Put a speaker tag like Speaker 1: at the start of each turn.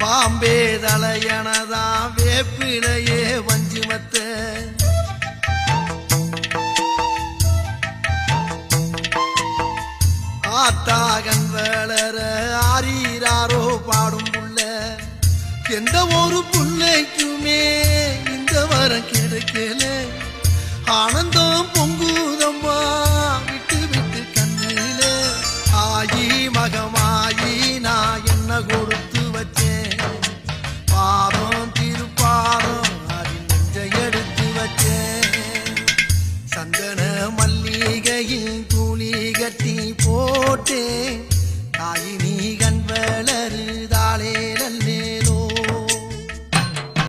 Speaker 1: பாம்பே தலையனதா வேப்பிலையே வஞ்சிமத்த. எந்த ஒரு புள்ளைக்குமே இந்த வரம் கிடைக்கல. ஆனந்தம் பொங்குதம்மா விட்டு விட்டு கண்ணில ஆயி மகமாயி நான் என்ன கொடுத்து வச்சேன்? பாவம் திருப்பாதம் அது நெஞ்ச எடுத்து வச்சேன். சந்தன மல்லிகையின் துளி கட்டி போட்டேன். தாயினி